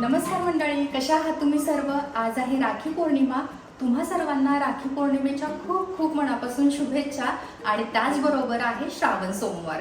नमस्कार मंडळी कशा आहात तुम्ही सर्व? आज आहे राखी पौर्णिमा. तुम्हा सर्वांना राखी पौर्णिमेच्या खूप खूप मनापासून शुभेच्छा आणि त्याचबरोबर आहे श्रावण सोमवार.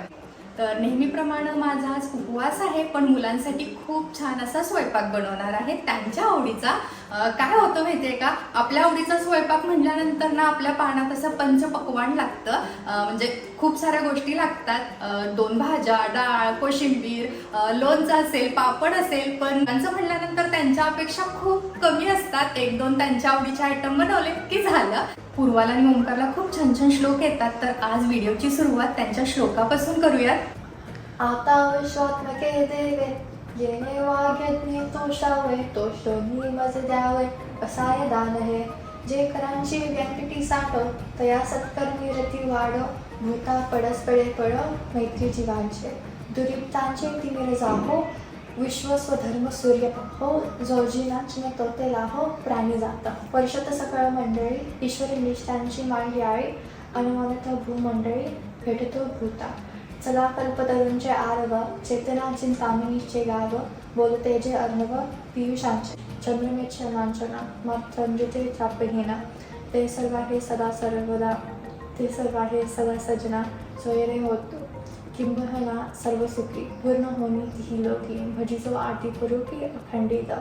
तर नेहमीप्रमाणे माझा आज उपवास आहे पण मुलांसाठी खूप छान असा स्वयंपाक बनवणार आहे त्यांच्या आवडीचा काय होतं माहितीये का? आपल्या आवडीचा स्वयंपाक म्हटल्यानंतर ना आपल्या पानात असं पंचपक्वान लागतं. म्हणजे खूप साऱ्या गोष्टी लागतात. दोन भाज्या डाळ कोशिंबीर लोणचं असेल पापड असेल पण त्यांचं म्हटल्यानंतर त्यांच्या अपेक्षा खूप कमी असतात. एक दोन त्यांच्या आवडीचे आयटम बनवले की झालं. पूर्वाला आणि ओंकारला खूप छान छान श्लोक येतात. तर आज व्हिडिओची सुरुवात त्यांच्या श्लोकापासून करूयात. आता विश्वात्मके देवे. येणे वाग्यज्ञे तोषावे तोषोनी मज द्यावे असाय दान हे जे करांची व्यंकटी साठव तया सत्कर्मी रती वाढो भूता पडस पडे पड मैत्री जीवांचे दुरिप्तांचे तिमिर जाहो विश्व स्वधर्म सूर्य हो जोजीनाच ने तोते लाहो प्राणी जात। परिषद सकळ मंडळी ईश्वरी निष्ठांची मांडी आळी अनुमानत भूमंडळी भेटतो भूता। चला कल्पतरूंचे आरव चेतना चिंतामणीचे गाव बोलते जे अर्णव पियुषांचे चंद्रमेचे लांछना मात्र नृते त्रापहीना ते सर्व सदा सर्वदा ते सर्व आहे सदा सजना सोयरे होतो. किंबहना सर्व सुखी पूर्ण होनी ही लोकी. भजीचो आटी पुरुकी अखंडित.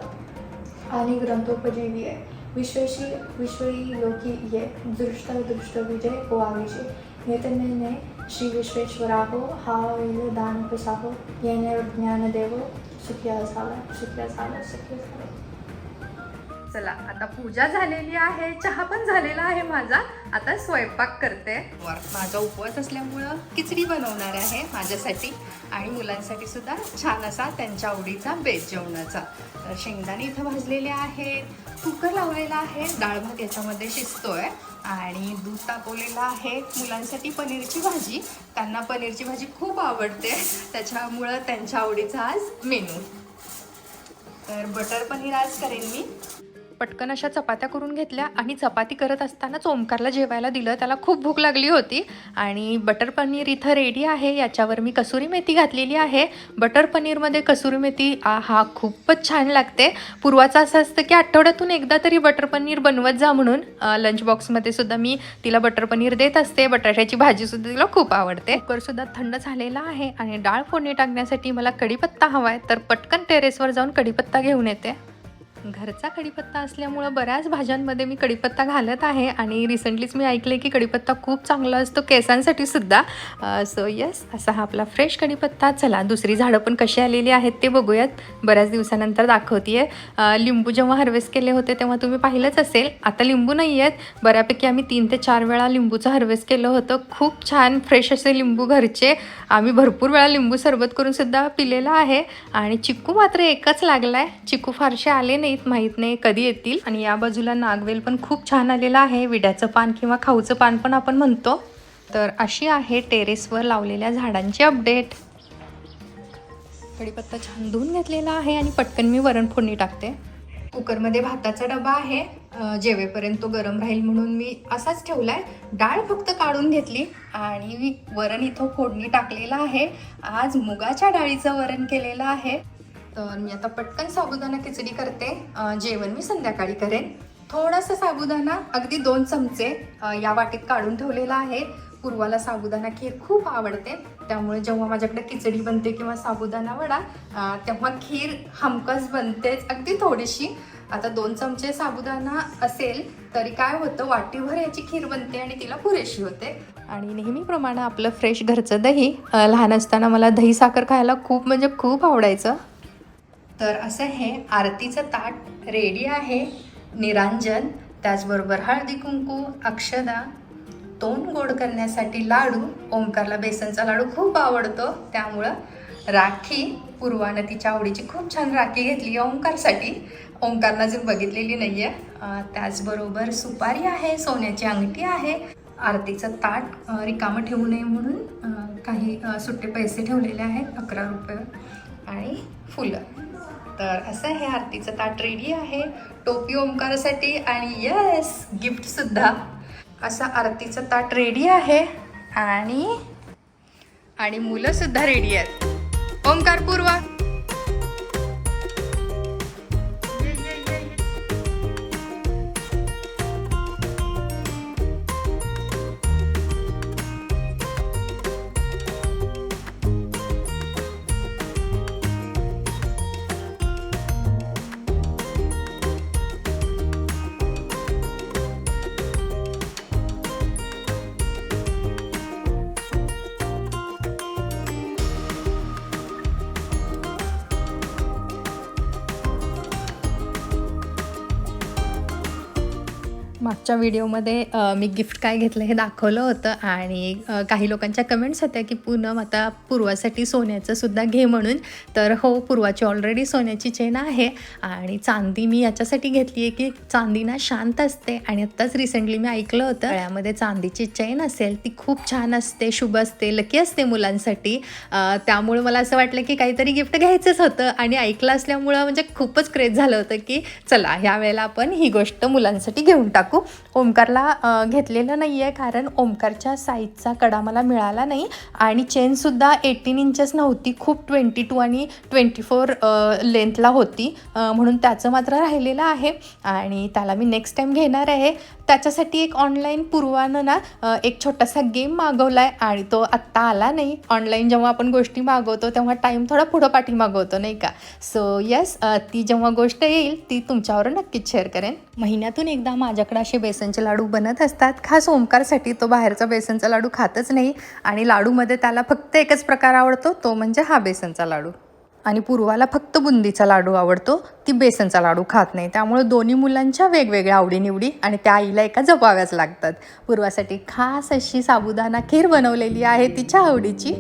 आणि ग्रंथोपजीवी आहे. विश्वेशी विश्वई लोकी ये दृष्ट दृष्ट विजय होवा विजय नेतने श्री विश्वेश्वराहो हा वेल दान प्रसाहो येणे ज्ञानदेव सुखिया असावा सुखिया असावा सुखिया असावा चला आता पूजा झालेली आहे चहा पण झालेला आहे माझा. आता स्वयंपाक करते. माझा उपवास असल्यामुळं खिचडी बनवणार आहे माझ्यासाठी आणि मुलांसाठी सुद्धा छान असा त्यांच्या आवडीचा बेस जेवणाचा. तर शेंगदाणे इथं भाजलेले आहेत कुकर लावलेला आहे डाळ भात याच्यामध्ये शिजतोय आणि दूध तापवलेलं आहे. मुलांसाठी पनीरची भाजी त्यांना पनीरची भाजी खूप आवडते त्याच्यामुळं त्यांच्या आवडीचा आज मेनू. तर बटर पनीर आज करेन मी. पटकन अशा चपात्या करून घेतल्या आणि चपाती करत असतानाच ओमकारला जेवायला दिलं. त्याला खूप भूक लागली होती. आणि बटर पनीर इथं रेडी आहे. याच्यावर मी कसुरी मेथी घातलेली आहे. बटर पनीरमध्ये कसुरी मेथी आ हा खूपच छान लागते. पूर्वाचं असं असतं की आठवड्यातून एकदा तरी बटर पनीर बनवत जा म्हणून लंच बॉक्समध्ये सुद्धा मी तिला बटर पनीर देत असते. बटाट्याची भाजीसुद्धा तिला खूप आवडते. कुकरसुद्धा थंड झालेला आहे आणि डाळ फोडणी टाकण्यासाठी मला कढीपत्ता हवा आहे तर पटकन टेरेसवर जाऊन कढीपत्ता घेऊन येते. घरचा कढीपत्ता असल्यामुळं बऱ्याच भाज्यांमध्ये मी कढीपत्ता घालत आहे आणि रिसेंटलीच मी ऐकले की कढीपत्ता खूप चांगला असतो केसांसाठी सुद्धा. सो येस असा हा आपला फ्रेश कढीपत्ता. चला दुसरी झाडं पण कशी आलेली आहेत ते बघूयात. बऱ्याच दिवसानंतर दाखवते लिंबू जेव्हा हार्वेस्ट केले होते तेव्हा तुम्ही पाहिलंच असेल. आता लिंबू नाही आहेत बऱ्यापैकी आम्ही तीन ते चार वेळा लिंबूचं हार्वेस्ट केलं होतं. खूप छान फ्रेश असे लिंबू घरचे. आम्ही भरपूर वेळा लिंबू सरबत करून सुद्धा पिलेलं आहे. आणि चिक्कू मात्र एकच लागला आहे चिक्कू फारसे आले नाही नाहीत माहीत नाही कधी येतील. आणि या बाजूला नागवेल पण खूप छान आलेला आहे. विड्याचं पान किंवा खाऊचं पान पण आपण म्हणतो. तर अशी आहे टेरेसवर लावलेल्या झाडांची अपडेट. कढीपत्ता छान धुवून घेतलेला आहे आणि पटकन मी वरण फोडणी टाकते. कुकरमध्ये भाताचा डबा आहे. जेवेपर्यंत तो गरम राहील म्हणून मी असाच ठेवला आहे डाळ फक्त काढून घेतली आणि मी वरण इथं फोडणी टाकलेलं आहे. आज मुगाच्या डाळीचं वरण केलेलं आहे. तर मी आता पटकन साबुदाणा खिचडी करते. जेवण मी संध्याकाळी करेन. थोडासा साबुदाणा अगदी दोन चमचे या वाटीत काढून ठेवलेला आहे. पूर्वाला साबुदाणा खीर खूप आवडते. त्यामुळे जेव्हा माझ्याकडे खिचडी बनते किंवा साबुदाणा वडा तेव्हा खीर हमकस बनतेच अगदी थोडीशी. आता दोन चमचे साबुदाणा असेल तरी काय होतं वाटीभर याची खीर बनते आणि तिला पुरेशी होते. आणि नेहमीप्रमाणे आपलं फ्रेश घरचं दही लहान असताना मला दही साखर खायला खूप म्हणजे खूप आवडायचं. तर असं हे आरतीचं ताट रेडी आहे. निरांजन त्याचबरोबर हळदी कुंकू अक्षदा तोंड गोड करण्यासाठी लाडू ओंकारला बेसनचा लाडू खूप आवडतो. त्यामुळं राखी पूर्वानं तिच्या आवडीची खूप छान राखी घेतली आहे ओंकारसाठी. ओंकारनं अजून बघितलेली नाही आहे त्याचबरोबर सुपारी आहे सोन्याची अंगठी आहे. आरतीचं ताट रिकामं ठेवू नये म्हणून काही सुट्टे पैसे ठेवलेले आहेत अकरा रुपये आणि फुलं. तर असं हे आरतीचं ताट रेडी आहे. टोपी ओंकारासाठी आणि येस गिफ्टसुद्धा असं आरतीचं ताट रेडी आहे आणि आणि मुलंसुद्धा रेडी आहेत. ओंकार पूर्वा. मागच्या व्हिडिओमध्ये मी गिफ्ट काय घेतलं हे दाखवलं होतं आणि काही लोकांच्या कमेंट्स होत्या की पूनम आता पूर्वासाठी सोन्याचं सुद्धा घे म्हणून. तर हो पूर्वाची ऑलरेडी सोन्याची चेन आहे आणि चांदी मी याच्यासाठी घेतली आहे की चांदी ना शांत असते आणि आत्ताच रिसेंटली मी ऐकलं होतं गळ्यामध्ये चांदीची चेन असेल ती खूप छान असते शुभ असते लकी असते मुलांसाठी. त्यामुळे मला असं वाटलं की काहीतरी गिफ्ट घ्यायचंच होतं आणि ऐकलं असल्यामुळं म्हणजे खूपच क्रेज झालं होतं की चला ह्या वेळेला आपण ही गोष्ट मुलांसाठी घेऊन टाकू. ओमकारला घेतलेलं नाही आहे कारण ओमकारच्या साईजचा कडा मला मिळाला नाही. आणि चेनसुद्धा एटीन इंचेस नव्हती खूप ट्वेंटी टू आणि ट्वेंटी फोर लेंथला होती. म्हणून त्याचं मात्र राहिलेलं आहे. आणि त्याला मी नेक्स्ट टाईम घेणार आहे. त्याच्यासाठी एक ऑनलाईन पूर्वानं ना एक छोटासा गेम मागवला आहे आणि तो आत्ता आला नाही. ऑनलाईन जेव्हा आपण गोष्टी मागवतो तेव्हा टाईम थोडा पुढं पाठी मागवतो नाही का? सो येस ती जेव्हा गोष्ट येईल ती तुमच्यावर नक्कीच शेअर करेन. महिन्यातून एकदा माझ्याकडे असे बेसनचे लाडू बनत असतात. खास ओमकारसाठी तो बाहेरचा बेसनचा लाडू खातच नाही. आणि लाडूमध्ये त्याला फक्त एकच प्रकार आवडतो तो म्हणजे हा बेसनचा लाडू. आणि पूर्वाला फक्त बुंदीचा लाडू आवडतो ती बेसनचा लाडू खात नाही. त्यामुळे दोन्ही मुलांच्या वेगवेगळ्या आवडीनिवडी आणि त्या आईला एका जपाव्याच लागतात. पूर्वासाठी खास अशी साबुदाणा खीर बनवलेली आहे तिच्या आवडीची.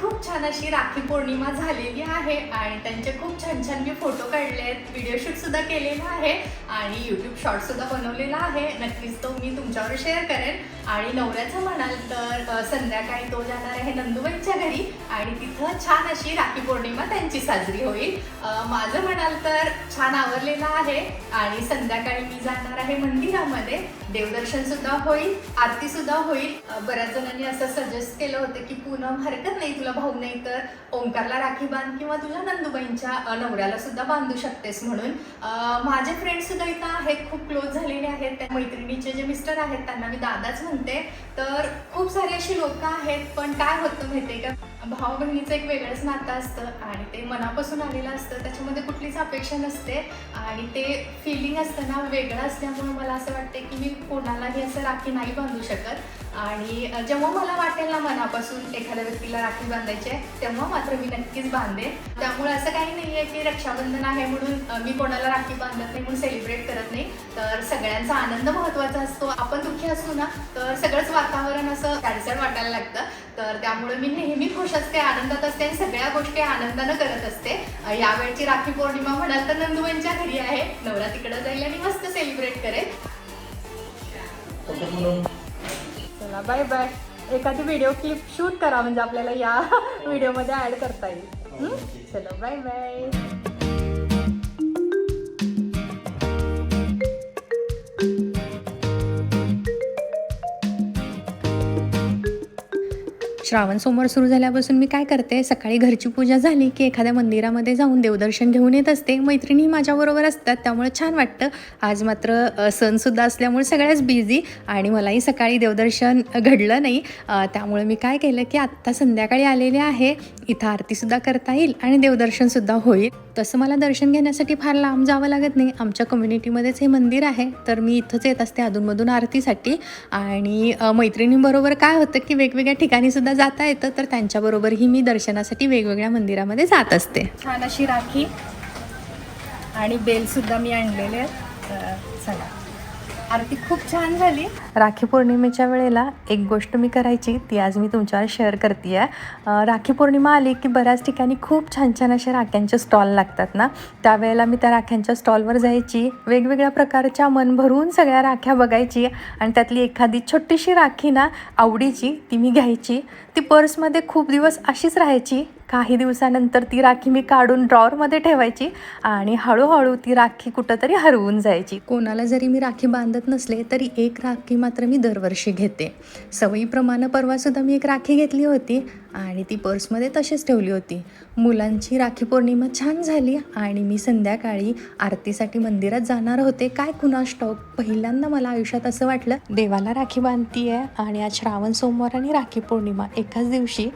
खूप छान अशी राखी पौर्णिमा झालेली आहे आणि त्यांचे खूप छान छान मी फोटो काढले आहेत. व्हिडिओ शूटसुद्धा केलेला आहे आणि यूट्यूब शॉर्टसुद्धा बनवलेला आहे. नक्कीच तो मी तुमच्यावर शेअर करेन. आणि नवऱ्याचं म्हणाल तर संध्याकाळी तो जाणार आहे नंदुबाईंच्या घरी आणि तिथं छान अशी राखी पौर्णिमा त्यांची साजरी होईल. माझं म्हणाल तर छान आवरलेलं आहे आणि संध्याकाळी मी जाणार आहे मंदिरामध्ये. देवदर्शन सुद्धा होईल आरती सुद्धा होईल. बऱ्याच जणांनी असं सजेस्ट केलं होतं की पूनम हरकत नाही तुला भाऊ नाही तर ओंकारला राखी बांध किंवा तुझ्या नंदुबाईंच्या नवऱ्याला सुद्धा बांधू शकतेस म्हणून. माझे फ्रेंड सुद्धा इथं आहेत खूप क्लोज झालेले आहेत. त्या मैत्रिणीचे जे मिस्टर आहेत त्यांना मी दादाच म्हणते. तर खूप सारी अशी लोक आहेत पण काय होतं माहितीये का? भाऊ बहिणीचं एक वेगळंच नातं असतं आणि ते मनापासून आलेलं असतं त्याच्यामध्ये कुठलीच अपेक्षा नसते आणि ते फिलिंग असतं ना वेगळं असल्यामुळे मला असं वाटते की मी कोणालाही असं राखी नाही बांधू शकत. आणि जेव्हा मला वाटेल ना मनापासून एखाद्या व्यक्तीला राखी बांधायची आहे तेव्हा मात्र मी नक्कीच बांधेन. त्यामुळे असं काही नाही आहे की रक्षाबंधन आहे म्हणून मी कोणाला राखी बांधत नाही म्हणून सेलिब्रेट करत नाही. तर सगळ्यांचा आनंद महत्त्वाचा असतो. आपण दुःखी असू ना तर सगळंच वातावरण असं साडसड वाटायला लागतं. तर त्यामुळे मी नेहमी खुश असते आनंदात असते आणि सगळ्या गोष्टी आनंदानं करत असते. यावेळची राखी पौर्णिमा म्हणाल तर नंदुबाईंच्या घरी आहे. नवरा तिकडं जाईल आणि मस्त सेलिब्रेट करेल चला बाय बाय एखादी व्हिडिओ क्लिप शूट करा म्हणजे आपल्याला या व्हिडिओमध्ये ऍड करता येईल? चलो बाय बाय श्रावण सोमवार सुरू झाल्यापासून मी काय करते? सकाळी घरची पूजा झाली की एखाद्या मंदिरामध्ये जाऊन देवदर्शन घेऊन येत असते. मैत्रिणी माझ्याबरोबर असतात त्यामुळे छान वाटतं. आज मात्र सणसुद्धा असल्यामुळे सगळ्याच बिझी आणि मलाही सकाळी देवदर्शन घडलं नाही. त्यामुळे मी काय केलं की आत्ता संध्याकाळी आलेले आहे. इथं आरतीसुद्धा करता येईल आणि देवदर्शनसुद्धा होईल. तसं मला दर्शन घेण्यासाठी फार लांब जावं लागत नाही. आमच्या कम्युनिटीमध्येच हे मंदिर आहे. तर मी इथंच येत असते अधूनमधून आरतीसाठी. आणि मैत्रिणींबरोबर काय होतं की वेगवेगळ्या ठिकाणीसुद्धा जाता येतं तर त्यांच्याबरोबरही मी दर्शनासाठी वेगवेगळ्या मंदिरामध्ये जात असते. छान अशी राखी आणि बेलसुद्धा मी आणलेले आहेत. चला. आरती खूप छान झाली. राखी पौर्णिमेच्या वेळेला एक गोष्ट मी करायची ती आज मी तुमच्यावर शेअर करते आहे राखी पौर्णिमा आली की बऱ्याच ठिकाणी खूप छान छान अशा राख्यांचे स्टॉल लागतात ना? त्यावेळेला मी त्या राख्यांच्या स्टॉलवर जायची वेगवेगळ्या प्रकारच्या मन भरून सगळ्या राख्या बघायची आणि त्यातली एखादी छोटीशी राखी ना आवडीची ती मी घ्यायची. ती पर्समध्ये खूप दिवस अशीच राहायची काही दिवसानंतर ती राखी मी काढून ड्रॉवरमध्ये ठेवायची आणि हळूहळू ती राखी कुठंतरी हरवून जायची. कोणाला जरी मी राखी बांधत नसले तरी एक राखी मात्र मी दरवर्षी घेते. सवयीप्रमाणे परवासुद्धा मी एक राखी घेतली होती. आणि ती पर्समध्ये तशीच ठेवली होती. मुलांची राखी पौर्णिमा छान झाली आणि मी संध्याकाळी आरतीसाठी मंदिरात जाणार होते. काय कुणा ठाऊक पहिल्यांदा मला आयुष्यात असं वाटलं देवाला राखी बांधती आहे आणि आज श्रावण सोमवार आणि राखी पौर्णिमा एकाच दिवशी.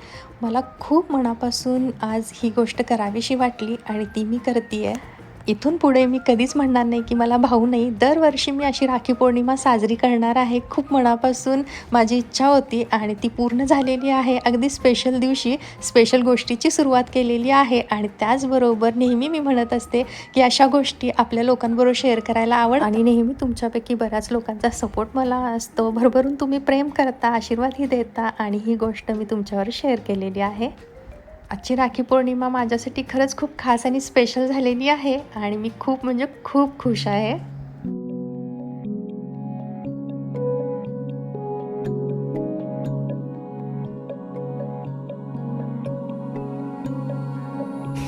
मला खूप मनापासून आज ही गोष्ट करावीशी वाटली आणि ती मी करते आहे इथून पुढे मी कधीच म्हणणार नाही की मला भाऊ नाही. दरवर्षी मी अशी राखी पौर्णिमा साजरी करणार आहे. खूप मनापासून माझी इच्छा होती आणि ती पूर्ण झालेली आहे. अगदी स्पेशल दिवशी स्पेशल गोष्टीची सुरुवात केलेली आहे. आणि त्याचबरोबर नेहमी मी म्हणत असते की अशा गोष्टी आपल्या लोकांबरोबर शेअर करायला आवड आणि नेहमी तुमच्यापैकी बऱ्याच लोकांचा सपोर्ट मला असतो. भरभरून तुम्ही प्रेम करता आशीर्वादही देता आणि ही गोष्ट मी तुमच्यावर शेअर केलेली आहे. आजची राखी पौर्णिमा माझ्यासाठी खरंच खूप खास आणि स्पेशल झालेली आहे आणि मी खूप म्हणजे खूप खुश आहे.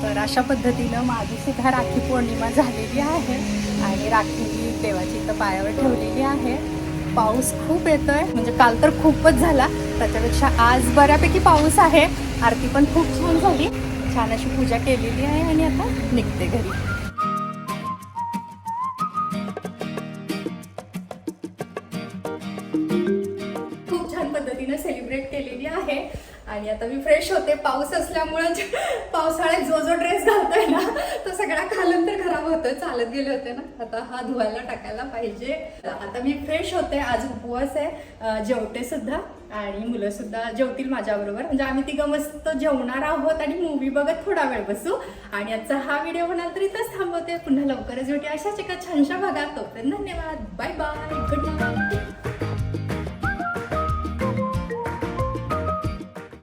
तर अशा पद्धतीनं माझी सुद्धा राखी पौर्णिमा झालेली आहे आणि राखी मी देवाची इथं पायावर ठेवलेली आहे. पाऊस खूप येतोय म्हणजे काल तर खूपच झाला त्याच्यापेक्षा आज बऱ्यापैकी पाऊस आहे. आरती पण खूप छान झाली. छान अशी पूजा केलेली आहे आणि आता निघते घरी. आणि आता मी फ्रेश होते. पाऊस असल्यामुळे पावसाळ्यात जो जो ड्रेस घालतोय ना तो सगळा खालून तर खराब होतोय. चालत गेले होते ना. आता हा धुवायला टाकायला पाहिजे. आता मी फ्रेश होते. आज उपवास आहे. जेवते सुद्धा. आणि मुलं सुद्धा जेवतील माझ्याबरोबर. म्हणजे आम्ही तिघं मस्त जेवणार आहोत आणि मूवी बघत थोडा वेळ बसू. आणि आजचा हा व्हिडिओ म्हणाल तर इथंच थांबवते. पुन्हा लवकरच भेटूया. अशाच एका छानशा भागात. तोपर्यंत धन्यवाद. Bye bye